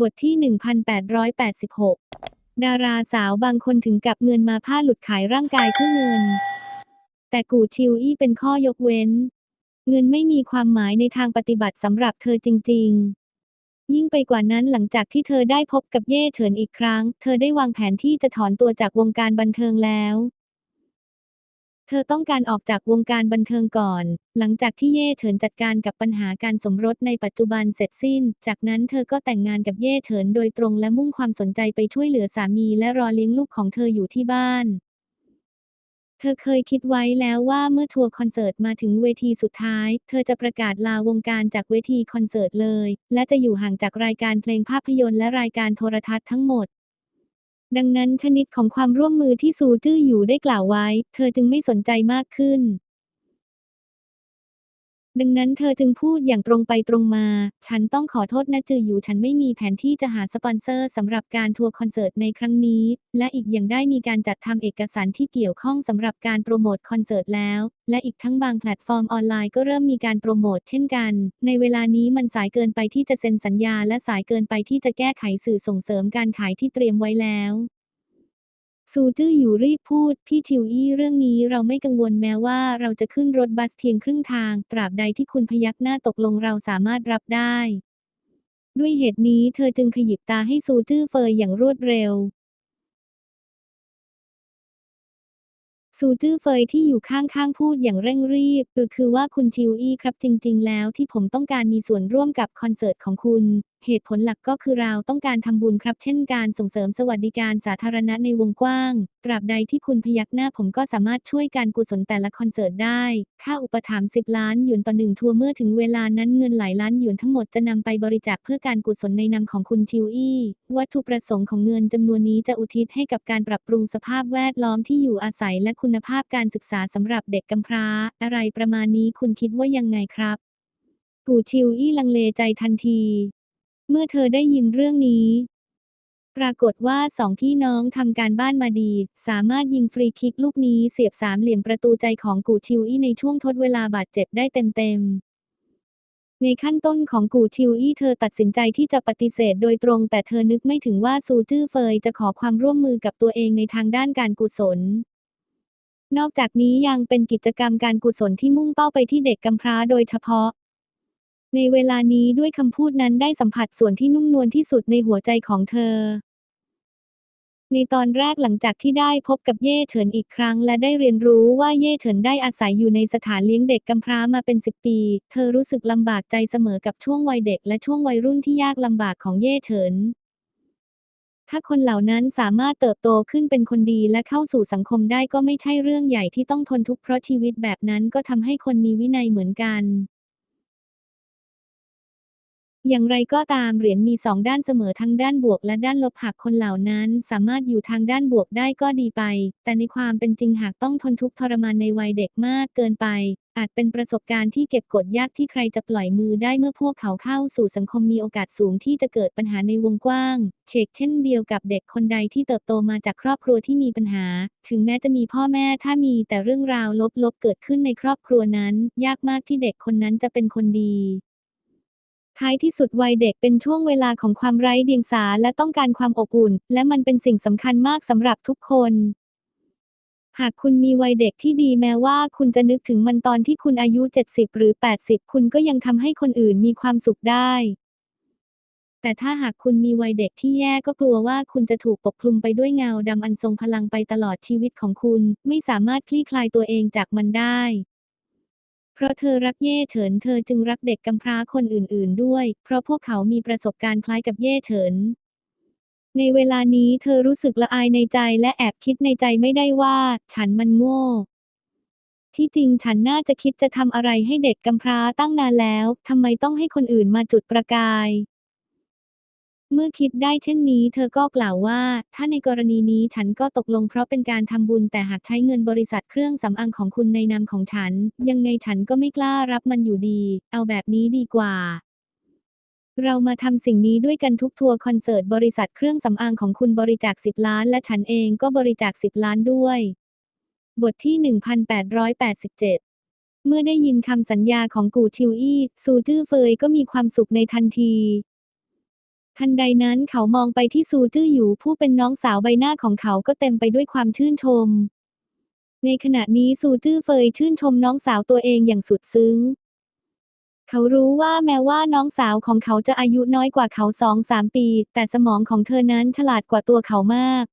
บทที่ 1886 ดาราสาวบางคนถึงกับเงินมาผ้าหลุดขายร่างกายเพื่อเงิน แต่กูชิวอี้เป็นข้อยกเว้น เงินไม่มีความหมายในทางปฏิบัติสำหรับเธอจริง ๆ ยิ่งไปกว่านั้นหลังจากที่เธอได้พบกับเย่เฉินอีกครั้ง เธอได้วางแผนที่จะถอนตัวจากวงการบันเทิงแล้ว เธอต้องการออกจากวงการบันเทิงก่อน หลังจากที่เย่เฉินจัดการกับปัญหาการสมรสในปัจจุบันเสร็จสิ้น จากนั้นเธอก็แต่งงานกับเย่เฉินโดยตรงและมุ่งความสนใจไปช่วยเหลือสามีและรอเลี้ยงลูกของเธออยู่ที่บ้าน เธอเคยคิดไว้แล้วว่าเมื่อทัวร์คอนเสิร์ตมาถึงเวทีสุดท้าย เธอจะประกาศลาวงการจากเวทีคอนเสิร์ตเลย และจะอยู่ห่างจากรายการเพลงภาพยนตร์และรายการโทรทัศน์ทั้งหมด ดังนั้นชนิดของความร่วมมือที่ซูจื้ออยู่ได้กล่าวไว้ เธอจึงไม่สนใจมากขึ้น ดังนั้นเธอจึงพูดอย่างตรงไปตรงมา ฉันต้องขอโทษนะจืออยู่ ฉันไม่มีแผนที่จะหาสปอนเซอร์สำหรับการทัวร์คอนเสิร์ตในครั้งนี้ และอีกอย่างได้มีการจัดทำเอกสารที่เกี่ยวข้องสำหรับการโปรโมทคอนเสิร์ตแล้ว และอีกทั้งบางแพลตฟอร์มออนไลน์ก็เริ่มมีการโปรโมทเช่นกัน ในเวลานี้มันสายเกินไปที่จะเซ็นสัญญา และสายเกินไปที่จะแก้ไขสื่อส่งเสริมการขายที่เตรียมไว้แล้ว ซูจื้ออยู่รีบพูด พี่ทิวอี้เรื่องนี้เราไม่กังวลแม้ว่าเราจะขึ้นรถบัสเพียงครึ่งทาง ตราบใดที่คุณพยักหน้าตกลงเราสามารถรับได้ ด้วยเหตุนี้เธอจึงขยิบตาให้ซูจื้อเฟยอย่างรวดเร็ว ซูจื้อเฟยที่อยู่ข้างๆพูดอย่างเร่งรีบคือคือว่าคุณชิวอี้ครับจริง ๆ แล้วที่ผมต้องการมีส่วนร่วมกับคอนเสิร์ตของคุณ เหตุผลหลักก็คือเราต้องการทำบุญครับ เช่นการส่งเสริมสวัสดิการสาธารณะในวงกว้าง ตราบใดที่คุณพยักหน้าผมก็สามารถช่วยการกุศลแต่ละคอนเสิร์ตได้ ค่าอุปถัมภ์10 ล้านหยวนต่อหนึ่งทัวร์เมื่อถึงเวลานั้นเงินหลายล้านหยวนทั้งหมดจะนำไปบริจาคเพื่อการกุศลในนามของคุณชิวอี้วัตถุประสงค์ของเงินจำนวนนี้จะอุทิศให้กับการปรับปรุงสภาพแวดล้อมที่อยู่อาศัยและคุณภาพการศึกษาสำหรับเด็กกำพร้า อะไรประมาณนี้คุณคิดว่ายังไงครับกูชิวอี้ลังเลใจทันที เมื่อเธอได้ยินเรื่องนี้ ปรากฏว่าสองพี่น้องทำการบ้านมาดี สามารถยิงฟรีคิกลูกนี้เสียบสามเหลี่ยมประตูใจของกูชิวอี้ในช่วงทดเวลาบาดเจ็บได้เต็มๆในขั้นต้นของกูชิวอี้เธอตัดสินใจที่จะปฏิเสธโดยตรง แต่เธอนึกไม่ถึงว่าซูจื้อเฟยจะขอความร่วมมือกับตัวเองในทางด้านการกุศล นอกจากนี้ยังเป็นกิจกรรมการกุศลที่มุ่งเป้าไปที่เด็กกำพร้าโดยเฉพาะ ในเวลานี้ด้วยคำพูดนั้นได้สัมผัสส่วนที่นุ่มนวลที่สุดในหัวใจของเธอ ในตอนแรกหลังจากที่ได้พบกับเย่เฉินอีกครั้ง และได้เรียนรู้ว่าเย่เฉินได้อาศัยอยู่ในสถานเลี้ยงเด็กกำพร้ามาเป็นสิบปี เธอรู้สึกลำบากใจเสมอกับช่วงวัยเด็กและช่วงวัยรุ่นที่ยากลำบากของเย่เฉินถ้าคนเหล่านั้นสามารถเติบโตขึ้นเป็นคนดีและเข้าสู่สังคมได้ก็ไม่ใช่เรื่องใหญ่ที่ต้องทนทุกข์เพราะชีวิตแบบนั้นก็ทำให้คนมีวินัยเหมือนกัน อย่างไรก็ตามเหรียญมีสองด้านเสมอทั้งด้านบวกและด้านลบหากคนเหล่านั้น สามารถอยู่ทางด้านบวกได้ก็ดีไป แต่ในความเป็นจริงหากต้องทนทุกข์ทรมานในวัยเด็กมากเกินไป อาจเป็นประสบการณ์ที่เก็บกดยากที่ใครจะปล่อยมือได้เมื่อพวกเขาเข้าสู่สังคมมีโอกาสสูงที่จะเกิดปัญหาในวงกว้าง เชกเช่นเดียวกับเด็กคนใดที่เติบโตมาจากครอบครัวที่มีปัญหา ถึงแม้จะมีพ่อแม่ถ้ามีแต่เรื่องราวลบๆเกิดขึ้นในครอบครัวนั้น ยากมากที่เด็กคนนั้นจะเป็นคนดี ท้ายที่สุดวัยเด็กเป็นช่วงเวลาของความไร้เดียงสาและต้องการความอบอุ่น และมันเป็นสิ่งสำคัญมากสำหรับทุกคน หากคุณมีวัยเด็กที่ดีแม้ว่าคุณจะนึกถึงมันตอนที่คุณอายุ 70 หรือ 80 คุณก็ยังทำให้คนอื่นมีความสุขได้ แต่ถ้าหากคุณมีวัยเด็กที่แย่ก็กลัวว่าคุณจะถูกปกคลุมไปด้วยเงาดำอันทรงพลังไปตลอดชีวิตของคุณ ไม่สามารถคลี่คลายตัวเองจากมันได้ เพราะเธอรักเย่เฉิน เธอจึงรักเด็กกำพร้าคนอื่น ๆ ด้วย เพราะพวกเขามีประสบการณ์คล้ายกับเย่เฉิน ในเวลานี้เธอรู้สึกละอายในใจและแอบคิดในใจไม่ได้ว่า ฉันมันโง่ ที่จริงฉันน่าจะคิดจะทำอะไรให้เด็กกำพร้าตั้งนานแล้วทำไมต้องให้คนอื่นมาจุดประกาย เมื่อคิดได้เช่นนี้เธอก็กล่าวว่า ถ้าในกรณีนี้ฉันก็ตกลงเพราะเป็นการทำบุญแต่หากใช้เงินบริษัทเครื่องสำอางของคุณในนามของฉัน ยังไงฉันก็ไม่กล้ารับมันอยู่ดี เอาแบบนี้ดีกว่า เรามาทำสิ่งนี้ด้วยกันทุกทัวร์คอนเสิร์ตบริษัทเครื่องสำอางของคุณบริจาค 10 ล้าน และฉันเองก็บริจาค 10 ล้านด้วย บทที่ 1887เมื่อได้ยินคำสัญญาของกูชิวอี้ซูจื้อเฟยก็มีความสุขในทันที ทันใดนั้นเขามองไปที่ซูจื้อหยูผู้เป็นน้องสาวใบหน้าของเขาก็เต็มไปด้วยความชื่นชม ในขณะนี้ซูจื้อเฟยชื่นชมน้องสาวตัวเองอย่างสุดซึ้ง เขารู้ว่าแม้ว่าน้องสาวของเขาจะอายุน้อยกว่าเขาสองสามปี แต่สมองของเธอนั้นฉลาดกว่าตัวเขามาก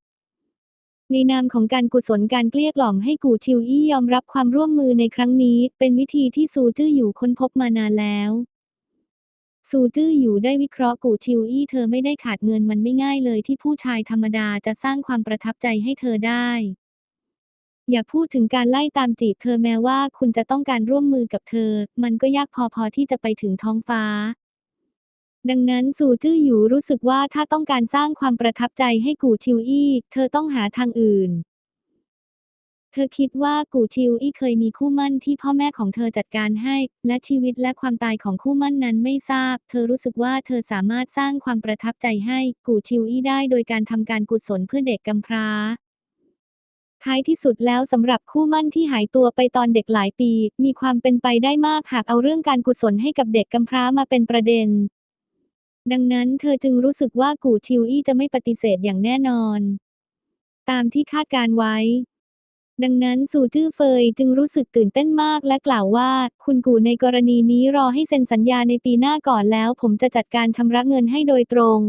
ในนามของการกุศลการเกลี้ยกล่อมให้กูชิวอี้ยอมรับความร่วมมือในครั้งนี้ เป็นวิธีที่ซูจื้ออยู่ค้นพบมานานแล้ว ซูจื้ออยู่ได้วิเคราะห์กูชิวอี้เธอไม่ได้ขาดเงินมันไม่ง่ายเลยที่ผู้ชายธรรมดาจะสร้างความประทับใจให้เธอได้ อย่าพูดถึงการไล่ตามจีบเธอแม้ว่าคุณจะต้องการร่วมมือกับเธอ มันก็ยากพอๆที่จะไปถึงท้องฟ้า ดังนั้นซูจื้อหยูรู้สึกว่าถ้าต้องการสร้างความประทับใจให้กูชิวอี้ เธอต้องหาทางอื่น เธอคิดว่ากูชิวอี้เคยมีคู่มั่นที่พ่อแม่ของเธอจัดการให้ และชีวิตและความตายของคู่มั่นนั้นไม่ทราบ เธอรู้สึกว่าเธอสามารถสร้างความประทับใจให้กูชิวอี้ได้โดยการทำการกุศลเพื่อเด็กกำพร้าท้ายที่สุดแล้วสำหรับคู่มั่นที่หายตัวไปตอนเด็กหลายปี มีความเป็นไปได้มากหากเอาเรื่องการกุศลให้กับเด็กกำพร้ามาเป็นประเด็น ดังนั้นเธอจึงรู้สึกว่ากูชิวอี้จะไม่ปฏิเสธอย่างแน่นอน ตามที่คาดการไว้ ดังนั้นซูจื้อเฟยจึงรู้สึกตื่นเต้นมากและกล่าวว่า คุณกูในกรณีนี้รอให้เซ็นสัญญาในปีหน้าก่อนแล้ว ผมจะจัดการชำระเงินให้โดยตรง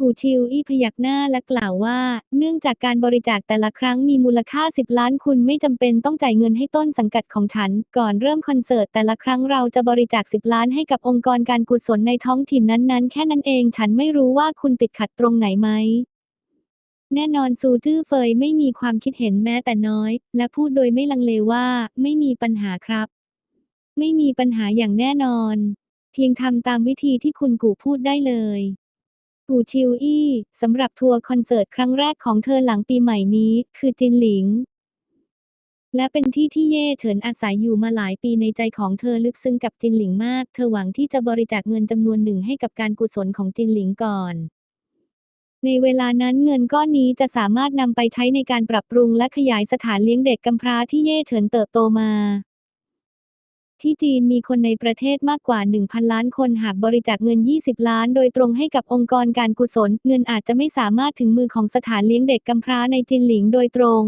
กูชิวอี้พยักหน้าและกล่าวว่า เนื่องจากการบริจาคแต่ละครั้งมีมูลค่า 10 ล้านคุณไม่จำเป็นต้องจ่ายเงินให้ต้นสังกัดของฉัน ก่อนเริ่มคอนเสิร์ตแต่ละครั้งเราจะบริจาค 10 ล้านให้กับองค์กรการกุศลในท้องถิ่นนั้นๆ แค่นั้นเอง ฉันไม่รู้ว่าคุณติดขัดตรงไหนไหม แน่นอนซูจื้อเฟยไม่มีความคิดเห็นแม้แต่น้อย และพูดโดยไม่ลังเลว่าไม่มีปัญหาครับ ไม่มีปัญหาอย่างแน่นอน เพียงทำตามวิธีที่คุณกูพูดได้เลยกูชิวอี้สำหรับทัวร์คอนเสิร์ตครั้งแรกของเธอหลังปีใหม่นี้ คือจินหลิง และเป็นที่ที่เย่เฉินอาศัยอยู่มาหลายปีในใจของเธอลึกซึ้งกับจินหลิงมาก เธอหวังที่จะบริจาคเงินจำนวนหนึ่งให้กับการกุศลของจินหลิงก่อน ในเวลานั้นเงินก้อนนี้จะสามารถนำไปใช้ในการปรับปรุงและขยายสถานเลี้ยงเด็กกำพร้าที่เย่เฉินเติบโตมา ที่จีนมีคนในประเทศมากกว่า 1,000 ล้านคนหากบริจาคเงิน 20 ล้าน โดยตรงให้กับองค์กรการกุศล เงินอาจจะไม่สามารถถึงมือของสถานเลี้ยงเด็กกำพร้าในจินหลิงโดยตรง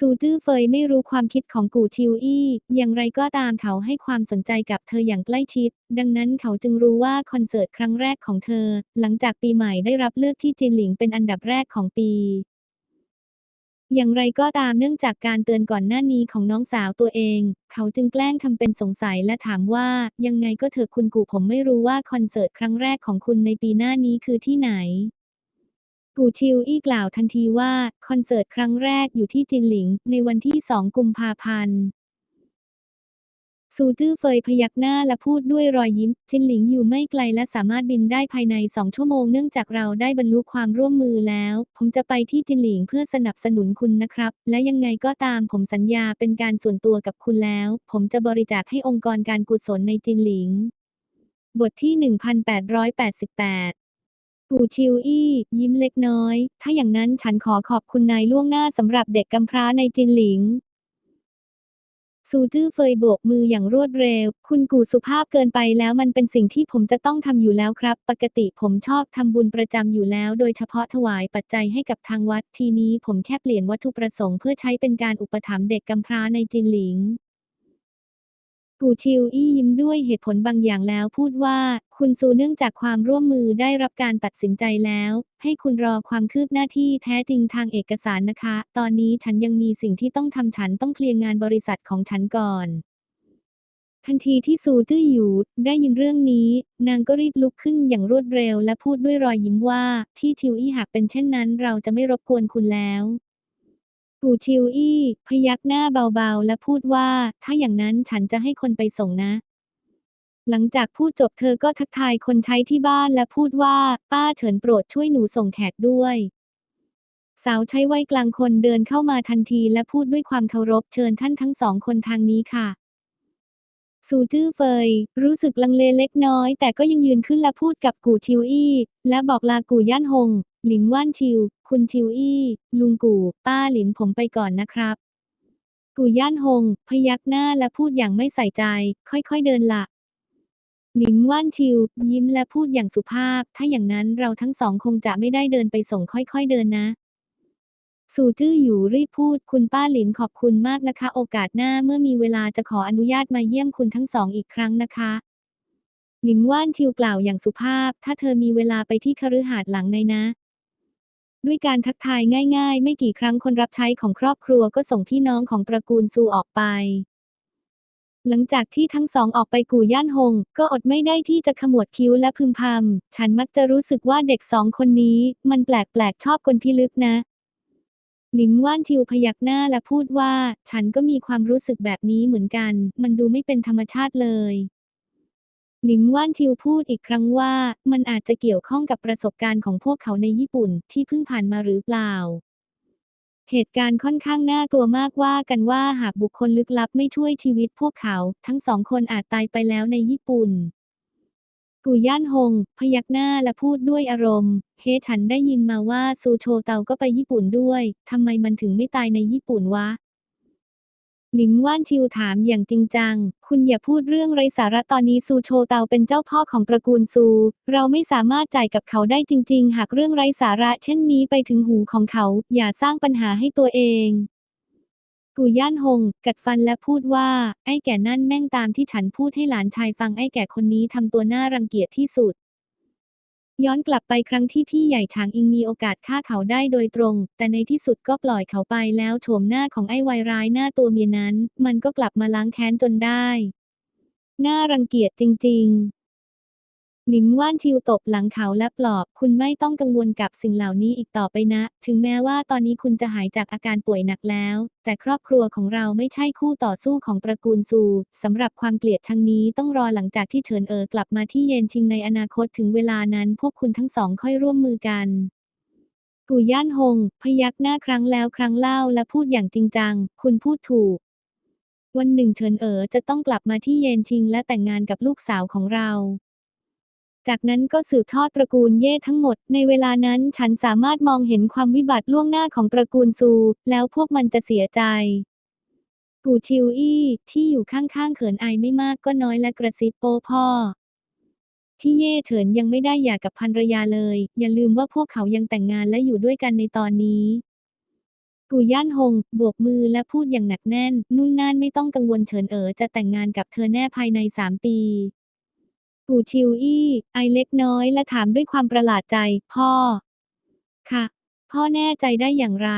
ซูจื้อเฟยไม่รู้ความคิดของกูชิวอี้ อย่างไรก็ตามเขาให้ความสนใจกับเธออย่างใกล้ชิด ดังนั้นเขาจึงรู้ว่าคอนเสิร์ตครั้งแรกของเธอ หลังจากปีใหม่ได้รับเลือกที่จินหลิงเป็นอันดับแรกของปี อย่างไรก็ตามเนื่องจากการเตือนก่อนหน้านี้ของน้องสาวตัวเอง เขาจึงแกล้งทำเป็นสงสัยและถามว่า ยังไงก็เถอะคุณกูผมไม่รู้ว่าคอนเสิร์ตครั้งแรกของคุณในปีหน้านี้คือที่ไหน กูชิวอี้กล่าวทันทีว่า คอนเสิร์ตครั้งแรกอยู่ที่จินหลิง ในวันที่ 2 กุมภาพันธ์ซูจื้อเฟยพยักหน้าและพูดด้วยรอยยิ้ม จินหลิงอยู่ไม่ไกลและสามารถบินได้ภายใน2ชั่วโมงเนื่องจากเราได้บรรลุความร่วมมือแล้ว ผมจะไปที่จินหลิงเพื่อสนับสนุนคุณนะครับ และยังไงก็ตามผมสัญญาเป็นการส่วนตัวกับคุณแล้ว ผมจะบริจาคให้องค์กรการกุศลในจินหลิง บทที่ 1888 กูชิวอี้ยิ้มเล็กน้อย ถ้าอย่างนั้นฉันขอขอบคุณนายล่วงหน้าสำหรับเด็กกำพร้าในจินหลิงซูจื้อเฟยโบกมืออย่างรวดเร็ว คุณกูสุภาพเกินไปแล้วมันเป็นสิ่งที่ผมจะต้องทำอยู่แล้วครับ ปกติผมชอบทำบุญประจำอยู่แล้ว โดยเฉพาะถวายปัจจัยให้กับทางวัดทีนี้ผมแค่เปลี่ยนวัตถุประสงค์เพื่อใช้เป็นการอุปถัมภ์เด็กกำพร้าในจินหลิง กูชิวอี้ยิ้มด้วยเหตุผลบางอย่างแล้วพูดว่า คุณซูเนื่องจากความร่วมมือได้รับการตัดสินใจแล้ว ให้คุณรอความคืบหน้าที่แท้จริงทางเอกสารนะคะ ตอนนี้ฉันยังมีสิ่งที่ต้องทำฉันต้องเคลียร์งานบริษัทของฉันก่อนทันทีที่ซูจื้อหยูได้ยินเรื่องนี้ นางก็รีบลุกขึ้นอย่างรวดเร็วและพูดด้วยรอยยิ้มว่า พี่ชิวอี้หากเป็นเช่นนั้น เราจะไม่รบกวนคุณแล้ว กูชิวอี้พยักหน้าเบาๆ และพูดว่า ถ้าอย่างนั้นฉันจะให้คนไปส่งนะ หลังจากพูดจบเธอก็ทักทายคนใช้ที่บ้านและพูดว่า ป้าเฉินโปรดช่วยหนูส่งแขกด้วย สาวใช้วัยกลางคนเดินเข้ามาทันทีและพูดด้วยความเคารพเชิญท่านทั้งสองคนทางนี้ค่ะซูจื้อเฟย รู้สึกลังเลเล็กน้อย แต่ก็ยังยืนขึ้นและพูดกับกู่ชิวอี้ และบอกลากู่ย่านหง หลินว่านชิว คุณชิวอี้ ลุงกู่ ป้าหลินผมไปก่อนนะครับ กู่ย่านหง พยักหน้าและพูดอย่างไม่ใส่ใจ ค่อยๆเดินละหลิงว่านชิว ยิ้มและพูดอย่างสุภาพ ถ้าอย่างนั้นเราทั้งสองคงจะไม่ได้เดินไปส่งค่อยๆเดินนะสู่จื้อหยูรีบพูดคุณป้าหลินขอบคุณมากนะคะ โอกาสหน้าเมื่อมีเวลาจะขออนุญาตมาเยี่ยมคุณทั้งสองอีกครั้งนะคะ หลิงว่านชิวกล่าวอย่างสุภาพ ถ้าเธอมีเวลาไปที่คฤหาสน์หลังในนะ ด้วยการทักทายง่าย ๆ ไม่กี่ครั้งคนรับใช้ของครอบครัวก็ส่งพี่น้องของตระกูลซูออกไป หลังจากที่ทั้งสองออกไปกู่ย่านฮงก็อดไม่ได้ที่จะขมวดคิ้วและพึมพำ ฉันมักจะรู้สึกว่าเด็กสองคนนี้ มันแปลกๆชอบกลพิลึกนะ หลิงว่านชิวพยักหน้าและพูดว่า ฉันก็มีความรู้สึกแบบนี้เหมือนกัน มันดูไม่เป็นธรรมชาติเลย หลิงว่านชิวพูดอีกครั้งว่า มันอาจจะเกี่ยวข้องกับประสบการณ์ของพวกเขาในญี่ปุ่นที่เพิ่งผ่านมาหรือเปล่า เหตุการณ์ค่อนข้างน่ากลัวมากว่ากันว่าหากบุคคลลึกลับไม่ช่วยชีวิตพวกเขา ทั้งสองคนอาจตายไปแล้วในญี่ปุ่น กูย่านฮง พยักหน้าและพูดด้วยอารมณ์เคฉันได้ยินมาว่าซูโชเตาก็ไปญี่ปุ่นด้วยทำไมมันถึงไม่ตายในญี่ปุ่นวะ หลิงว่านชิวถามอย่างจริงจัง คุณอย่าพูดเรื่องไร้สาระตอนนี้ซูโชเตาเป็นเจ้าพ่อของตระกูลซู เราไม่สามารถจ่ายกับเขาได้จริง ๆ หากเรื่องไร้สาระเช่นนี้ไปถึงหูของเขา อย่าสร้างปัญหาให้ตัวเอง กูย่านฮงกัดฟันและพูดว่า ไอ้แก่นั่นแม่งตามที่ฉันพูดให้หลานชายฟังไอ้แก่คนนี้ทำตัวน่ารังเกียจที่สุด ย้อนกลับไปครั้งที่พี่ใหญ่ฉางอิงมีโอกาสฆ่าเขาได้โดยตรง แต่ในที่สุดก็ปล่อยเขาไปแล้วโฉมหน้าของไอ้วายร้ายหน้าตัวเมียนั้น มันก็กลับมาล้างแค้นจนได้ น่ารังเกียจจริง ๆ หลิงว่านชิวตบหลังเขาและปลอบ คุณไม่ต้องกังวลกับสิ่งเหล่านี้อีกต่อไปนะ ถึงแม้ว่าตอนนี้คุณจะหายจากอาการป่วยหนักแล้ว แต่ครอบครัวของเราไม่ใช่คู่ต่อสู้ของตระกูลซูสำหรับความเกลียดชังนี้ต้องรอหลังจากที่เฉินเอ๋อกลับมาที่เยนชิงในอนาคตถึงเวลานั้น พวกคุณทั้งสองค่อยร่วมมือกันกู่ย่านฮงพยักหน้าครั้งแล้วครั้งเล่าและพูดอย่างจริงจัง คุณพูดถูก วันหนึ่งเฉินเอ๋อจะต้องกลับมาที่เยนชิงและแต่งงานกับลูกสาวของเรา จากนั้นก็สืบทอดตระกูลเย่ทั้งหมด ในเวลานั้นฉันสามารถมองเห็นความวิบัติล่วงหน้าของตระกูลซู แล้วพวกมันจะเสียใจ กูชิวอี้ที่อยู่ข้างๆเขินอายไม่มากก็น้อยและกระซิบโปพ่อพี่เย่เฉินยังไม่ได้หย่ากับภรรยาเลย อย่าลืมว่าพวกเขายังแต่งงานและอยู่ด้วยกันในตอนนี้ กูย่านฮงโบกมือและพูดอย่างหนักแน่น นุ่นน่านไม่ต้องกังวลเฉินเอ๋อจะแต่งงานกับเธอแน่ภายในสามปี กูชิวอี้ ไอเล็กน้อยและถามด้วยความประหลาดใจ พ่อ ค่ะ พ่อแน่ใจได้อย่างไร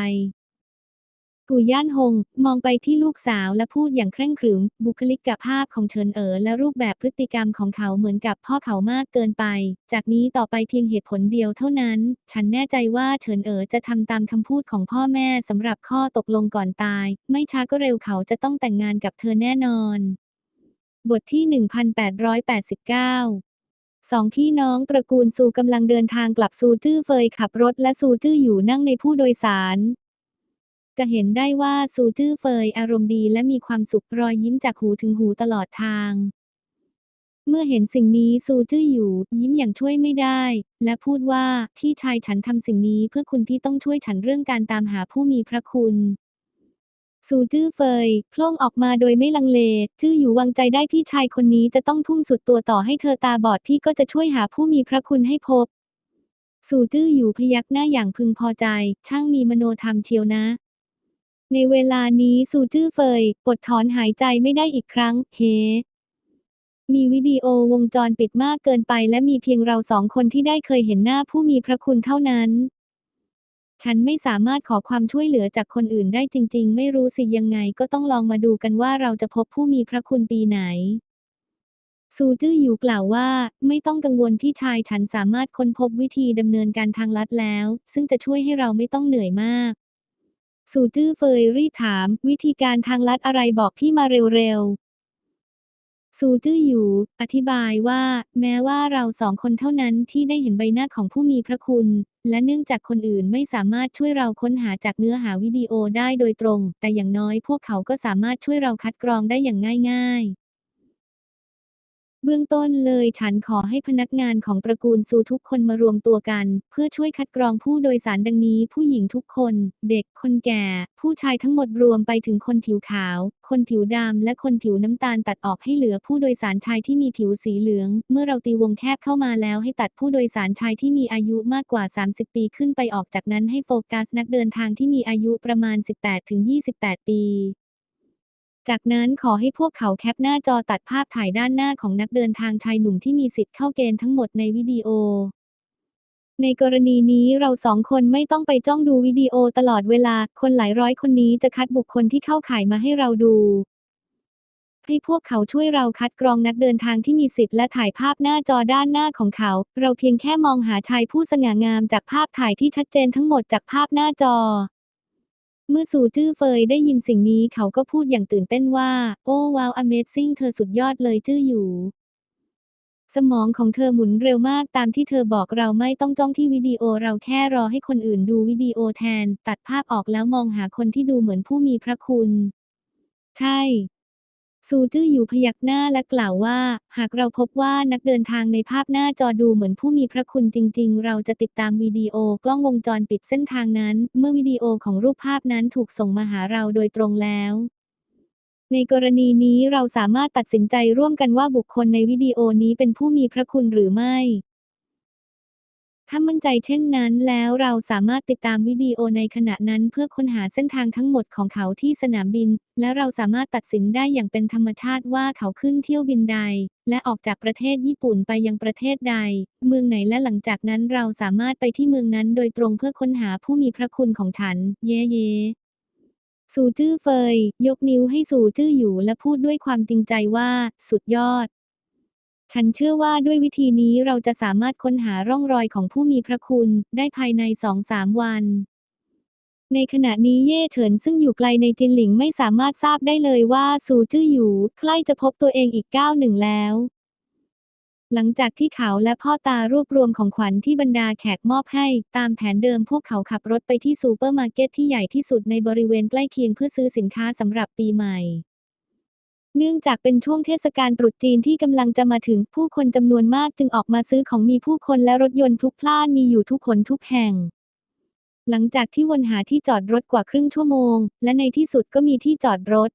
กูย่านฮงมองไปที่ลูกสาวและพูดอย่างเคร่งขรึม บุคลิกภาพของเฉินเอ๋อและรูปแบบพฤติกรรมของเขาเหมือนกับพ่อเขามากเกินไป จากนี้ต่อไปเพียงเหตุผลเดียวเท่านั้น ฉันแน่ใจว่าเฉินเอ๋อจะทำตามคำพูดของพ่อแม่สำหรับข้อตกลงก่อนตาย ไม่ช้าก็เร็วเขาจะต้องแต่งงานกับเธอแน่นอน บทที่ 1889สองพี่น้องตระกูลซูกำลังเดินทางกลับซูจื้อเฟยขับรถและซูจื้ออยู่นั่งในผู้โดยสาร จะเห็นได้ว่าซูจื้อเฟยอารมณ์ดีและมีความสุขรอยยิ้มจากหูถึงหูตลอดทาง เมื่อเห็นสิ่งนี้ซูจื้ออยู่ยิ้มอย่างช่วยไม่ได้ และพูดว่าพี่ชายฉันทำสิ่งนี้เพื่อคุณพี่ต้องช่วยฉันเรื่องการตามหาผู้มีพระคุณ ซูจื้อเฟยโพล่งออกมาโดยไม่ลังเลจื้ออยู่วางใจได้พี่ชายคนนี้จะต้องทุ่มสุดตัวต่อให้เธอตาบอดพี่ก็จะช่วยหาผู้มีพระคุณให้พบซูจื้ออยู่พยักหน้าอย่างพึงพอใจ ช่างมีมโนธรรมเชียวนะ ในเวลานี้ซูจื้อเฟยปลดถอนหายใจไม่ได้อีกครั้งเฮมีวิดีโอวงจรปิดมากเกินไปและมีเพียงเราสองคนที่ได้เคยเห็นหน้าผู้มีพระคุณเท่านั้น ฉันไม่สามารถขอความช่วยเหลือจากคนอื่นได้จริง ๆ ไม่รู้สิยังไงก็ต้องลองมาดูกันว่าเราจะพบผู้มีพระคุณปีไหน ซูจื้ออยู่กล่าวว่า ไม่ต้องกังวลพี่ชายฉันสามารถค้นพบวิธีดำเนินการทางลัดแล้ว ซึ่งจะช่วยให้เราไม่ต้องเหนื่อยมาก ซูจื้อเฟยรีบถาม วิธีการทางลัดอะไรบอกพี่มาเร็วๆ ซูจื้ออยู่ อธิบายว่า แม้ว่าเราสองคนเท่านั้นที่ได้เห็นใบหน้าของผู้มีพระคุณ และเนื่องจากคนอื่นไม่สามารถช่วยเราค้นหาจากเนื้อหาวิดีโอได้โดยตรง แต่อย่างน้อยพวกเขาก็สามารถช่วยเราคัดกรองได้อย่างง่ายๆ เบื้องต้นเลยฉันขอให้พนักงานของตระกูลซูทุกคนมารวมตัวกัน เพื่อช่วยคัดกรองผู้โดยสารดังนี้ผู้หญิงทุกคน เด็กคนแก่ ผู้ชายทั้งหมดรวมไปถึงคนผิวขาว คนผิวดำและคนผิวน้ำตาลตัดออกให้เหลือผู้โดยสารชายที่มีผิวสีเหลือง เมื่อเราตีวงแคบเข้ามาแล้วให้ตัดผู้โดยสารชายที่มีอายุมากกว่า 30 ปีขึ้นไปออกจากนั้นให้โฟกัสนักเดินทางที่มีอายุประมาณ 18-28 ปี จากนั้นขอให้พวกเขาแคปหน้าจอตัดภาพถ่ายด้านหน้าของนักเดินทางชายหนุ่มที่มีสิทธิ์เข้าเกณฑ์ทั้งหมดในวิดีโอ ในกรณีนี้เราสองคนไม่ต้องไปจ้องดูวิดีโอตลอดเวลา คนหลายร้อยคนนี้จะคัดบุคคลที่เข้าข่ายมาให้เราดู ให้พวกเขาช่วยเราคัดกรองนักเดินทางที่มีสิทธิ์และถ่ายภาพหน้าจอด้านหน้าของเขา เราเพียงแค่มองหาชายผู้สง่างามจากภาพถ่ายที่ชัดเจนทั้งหมดจากภาพหน้าจอ เมื่อสู่จื้อเฟยได้ยินสิ่งนี้เขาก็พูดอย่างตื่นเต้นว่า โอ้ว้าว Amazing เธอสุดยอดเลยจื้ออยู่ สมองของเธอหมุนเร็วมากตามที่เธอบอกเราไม่ต้องจ้องที่วิดีโอเราแค่รอให้คนอื่นดูวิดีโอแทน ตัดภาพออกแล้วมองหาคนที่ดูเหมือนผู้มีพระคุณ ใช่ ซูจื้ออยู่พยักหน้าและกล่าวว่า หากเราพบว่านักเดินทางในภาพหน้าจอดูเหมือนผู้มีพระคุณจริง ๆ เราจะติดตามวิดีโอกล้องวงจรปิดเส้นทางนั้น เมื่อวิดีโอของรูปภาพนั้นถูกส่งมาหาเราโดยตรงแล้ว ในกรณีนี้เราสามารถตัดสินใจร่วมกันว่าบุคคลในวิดีโอนี้เป็นผู้มีพระคุณหรือไม่ ถ้ามั่นใจเช่นนั้นแล้วเราสามารถติดตามวิดีโอในขณะนั้นเพื่อค้นหาเส้นทางทั้งหมดของเขาที่สนามบิน และเราสามารถตัดสินได้อย่างเป็นธรรมชาติว่าเขาขึ้นเที่ยวบินใด และออกจากประเทศญี่ปุ่นไปยังประเทศใด เมืองไหนและหลังจากนั้นเราสามารถไปที่เมืองนั้นโดยตรงเพื่อค้นหาผู้มีพระคุณของฉัน เย่เย่สูจื้อเฟย ยกนิ้วให้สูจื้ออยู่และพูดด้วยความจริงใจว่า สุดยอด ฉันเชื่อว่าด้วยวิธีนี้เราจะสามารถค้นหาร่องรอยของผู้มีพระคุณได้ภายในสองสามวัน ในขณะนี้เย่เฉินซึ่งอยู่ไกลในจินหลิงไม่สามารถทราบได้เลยว่าซูจื้ออยู่ใกล้จะพบตัวเองอีกก้าวหนึ่งแล้ว หลังจากที่เขาและพ่อตารวบรวมของขวัญที่บรรดาแขกมอบให้ ตามแผนเดิมพวกเขาขับรถไปที่ซูเปอร์มาร์เก็ตที่ใหญ่ที่สุดในบริเวณใกล้เคียงเพื่อซื้อสินค้าสำหรับปีใหม่ เนื่องจากเป็นช่วงเทศกาลตรุษจีนที่กำลังจะมาถึงผู้คนจำนวนมากจึงออกมาซื้อของมีผู้คนและรถยนต์พลุกพล่านมีอยู่ทุกคนทุกแห่ง หลังจากที่วนหาที่จอดรถกว่าครึ่งชั่วโมง และในที่สุดก็มีที่จอดรถ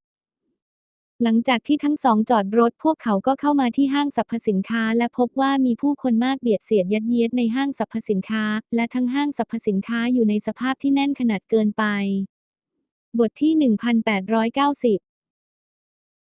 หลังจากที่ทั้งสองจอดรถพวกเขาก็เข้ามาที่ห้างสรรพสินค้า และพบว่ามีผู้คนมากเบียดเสียดยัดเยียดในห้างสรรพสินค้า และทั้งห้างสรรพสินค้าอยู่ในสภาพที่แน่นขนาดเกินไป บทที่ 1890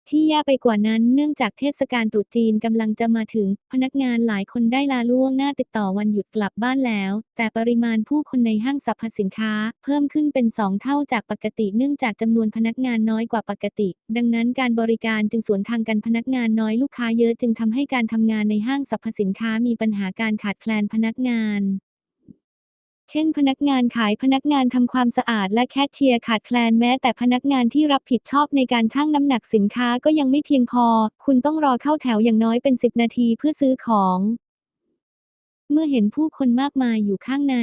ที่แย่ไปกว่านั้นเนื่องจากเทศกาลตรุษจีนกำลังจะมาถึง พนักงานหลายคนได้ลาล่วงหน้าติดต่อวันหยุดกลับบ้านแล้ว แต่ปริมาณผู้คนในห้างสรรพสินค้า เพิ่มขึ้นเป็นสองเท่าจากปกติเนื่องจากจำนวนพนักงานน้อยกว่าปกติ ดังนั้นการบริการจึงสวนทางกันพนักงานน้อยลูกค้าเยอะจึงทำให้การทำงานในห้างสรรพสินค้ามีปัญหาการขาดแคลนพนักงาน เช่น พนักงานขายพนักงานทำความสะอาดและแคชเชียร์ขาดแคลนแม้แต่พนักงานที่รับผิดชอบในการชั่งน้ำหนักสินค้าก็ยังไม่เพียงพอ คุณต้องรอเข้าแถวอย่างน้อยเป็น 10 นาทีเพื่อซื้อของ เมื่อเห็นผู้คนมากมายอยู่ข้างใน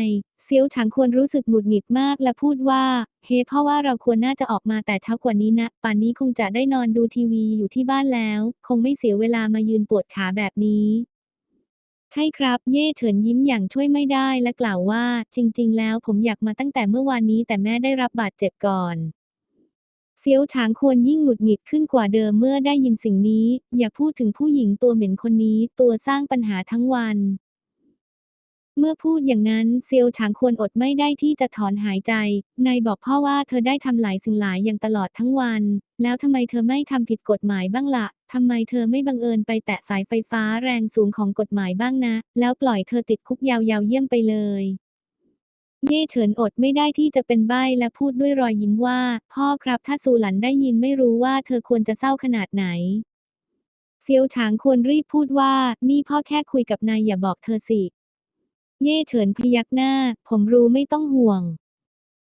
เซียวฉางควรรู้สึกหงุดหงิดมากและพูดว่า เฮ้เพราะว่าเราควรน่าจะออกมาแต่เช้ากว่านี้นะ ป่านนี้คงจะได้นอนดูทีวีอยู่ที่บ้านแล้ว คงไม่เสียเวลามายืนปวดขาแบบนี้ ใช่ครับ เย่เฉินยิ้มอย่างช่วยไม่ได้และกล่าวว่า จริง ๆ แล้วผมอยากมาตั้งแต่เมื่อวานนี้แต่แม่ได้รับบาดเจ็บก่อนเซียวฉางควรยิ่งหงุดหงิดขึ้นกว่าเดิมเมื่อได้ยินสิ่งนี้ อย่าพูดถึงผู้หญิงตัวเหม็นคนนี้ตัวสร้างปัญหาทั้งวัน เมื่อพูดอย่างนั้นเซียวฉางควรอดไม่ได้ที่จะถอนหายใจ นายบอกพ่อว่าเธอได้ทำหลายสิ่งหลายอย่างตลอดทั้งวัน แล้วทำไมเธอไม่ทำผิดกฎหมายบ้างละ่ะ ทำไมเธอไม่บังเอิญไปแตะสายไฟฟ้าแรงสูงของกฎหมายบ้างนะ แล้วปล่อยเธอติดคุกยาวๆเยี่ยมไปเลย เย่เฉินอดไม่ได้ที่จะเป็นใบ้และพูดด้วยรอยยิ้มว่า พ่อครับถ้าซูหลันได้ยินไม่รู้ว่าเธอควรจะเศร้าขนาดไหน เซียวฉางควรรีบพูดว่า นี่พ่อแค่คุยกับนายอย่าบอกเธอสิ เย่เฉินพยักหน้า ผมรู้ไม่ต้องห่วง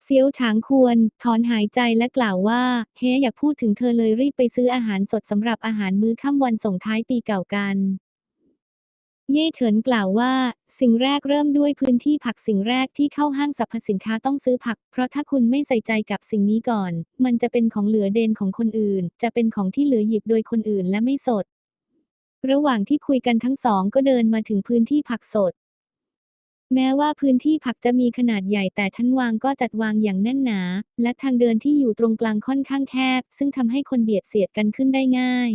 เซียวฉางควร ถอนหายใจและกล่าวว่าเฮ้อย่าพูดถึงเธอเลยรีบไปซื้ออาหารสดสำหรับอาหารมื้อค่ำวันส่งท้ายปีเก่ากัน เย่เฉินกล่าวว่า สิ่งแรกเริ่มด้วยพื้นที่ผักสิ่งแรกที่เข้าห้างสรรพสินค้าต้องซื้อผัก เพราะถ้าคุณไม่ใส่ใจกับสิ่งนี้ก่อน มันจะเป็นของเหลือเดนของคนอื่น จะเป็นของที่เหลือหยิบโดยคนอื่นและไม่สดระหว่างที่คุยกันทั้งสองก็เดินมาถึงพื้นที่ผักสด แม้ว่าพื้นที่ผักจะมีขนาดใหญ่แต่ชั้นวางก็จัดวางอย่างแน่นหนา และทางเดินที่อยู่ตรงกลางค่อนข้างแคบ ซึ่งทำให้คนเบียดเสียดกันขึ้นได้ง่าย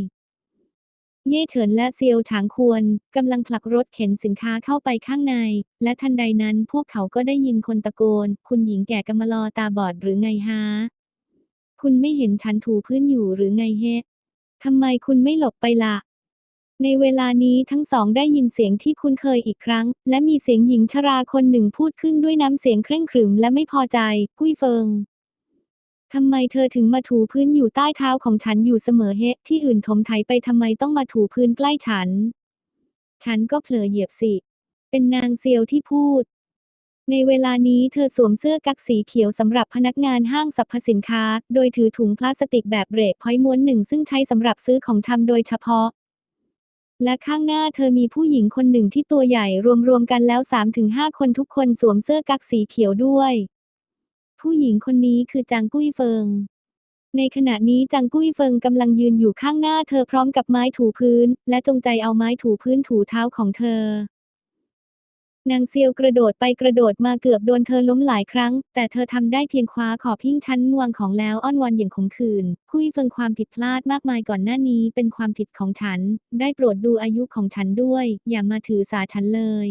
เย่เฉินและเซียวฉางควรกำลังผลักรถเข็นสินค้าเข้าไปข้างใน และทันใดนั้นพวกเขาก็ได้ยินคนตะโกน คุณหญิงแก่กำมะลอตาบอดหรือไงฮะ คุณไม่เห็นฉันถูพื้นอยู่หรือไงเฮะทำไมคุณไม่หลบไปละ่ะ ในเวลานี้ทั้งสองได้ยินเสียงที่คุ้นเคยอีกครั้ง และมีเสียงหญิงชราคนหนึ่งพูดขึ้นด้วยน้ำเสียงเคร่งขรึมและไม่พอใจ กุ้ยเฟิงทำไมเธอถึงมาถูพื้นอยู่ใต้เท้าของฉันอยู่เสมอเฮะที่อื่นถมไถไปทำไมต้องมาถูพื้นใกล้ฉัน ฉันก็เผลอเหยียบสิ เป็นนางเซียวที่พูด ในเวลานี้เธอสวมเสื้อกั๊กสีเขียวสำหรับพนักงานห้างสรรพสินค้า โดยถือถุงพลาสติกแบบเบรกพอยต์ม้วนหนึ่งซึ่งใช้สำหรับซื้อของชำโดยเฉพาะ และข้างหน้าเธอมีผู้หญิงคนหนึ่งที่ตัวใหญ่รวมๆกันแล้ว 3-5 คนทุกคนสวมเสื้อกั๊กสีเขียวด้วย ผู้หญิงคนนี้คือจางกุ้ยเฟิง ในขณะนี้จางกุ้ยเฟิงกำลังยืนอยู่ข้างหน้าเธอพร้อมกับไม้ถูพื้น และจงใจเอาไม้ถูพื้นถูเท้าของเธอ นางเซียวกระโดดไปกระโดดมาเกือบโดนเธอล้มหลายครั้ง แต่เธอทำได้เพียงคว้าขอบพิ้งชั้นวงของแล้วอ้อนวอนอย่างขมขื่นกุ้ยเฟิงความผิดพลาดมากมายก่อนหน้านี้เป็นความผิดของฉัน ได้โปรดดูอายุของฉันด้วย อย่ามาถือสาฉันเลย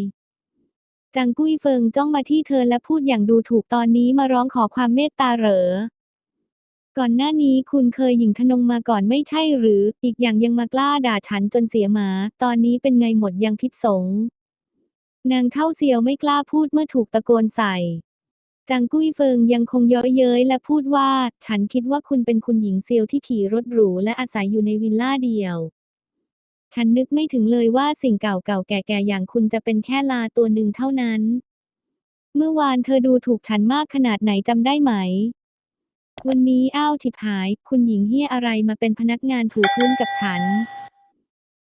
จางกุ้ยเฟิงจ้องมาที่เธอและพูดอย่างดูถูกตอนนี้มาร้องขอความเมตตาเหรอก่อนหน้านี้คุณเคยหญิงทนงมาก่อนไม่ใช่หรือ อีกอย่างยังมากล้าด่าฉันจนเสียหมา ตอนนี้เป็นไงหมดยังพิษสง นางเท่าเซียวไม่กล้าพูดเมื่อถูกตะโกนใส่ จางกุ้ยเฟิงยังคงเย้อเย้ยและพูดว่า ฉันคิดว่าคุณเป็นคุณหญิงเซียวที่ขี่รถหรูและอาศัยอยู่ในวิลล่าเดียว ฉันนึกไม่ถึงเลยว่าสิ่งเก่าๆแก่ๆอย่างคุณจะเป็นแค่ลาตัวหนึ่งเท่านั้น เมื่อวานเธอดูถูกฉันมากขนาดไหนจำได้ไหม วันนี้อ้าวฉิบหาย คุณหญิงเฮี้ยอะไรมาเป็นพนักงานถูพื้นกับฉัน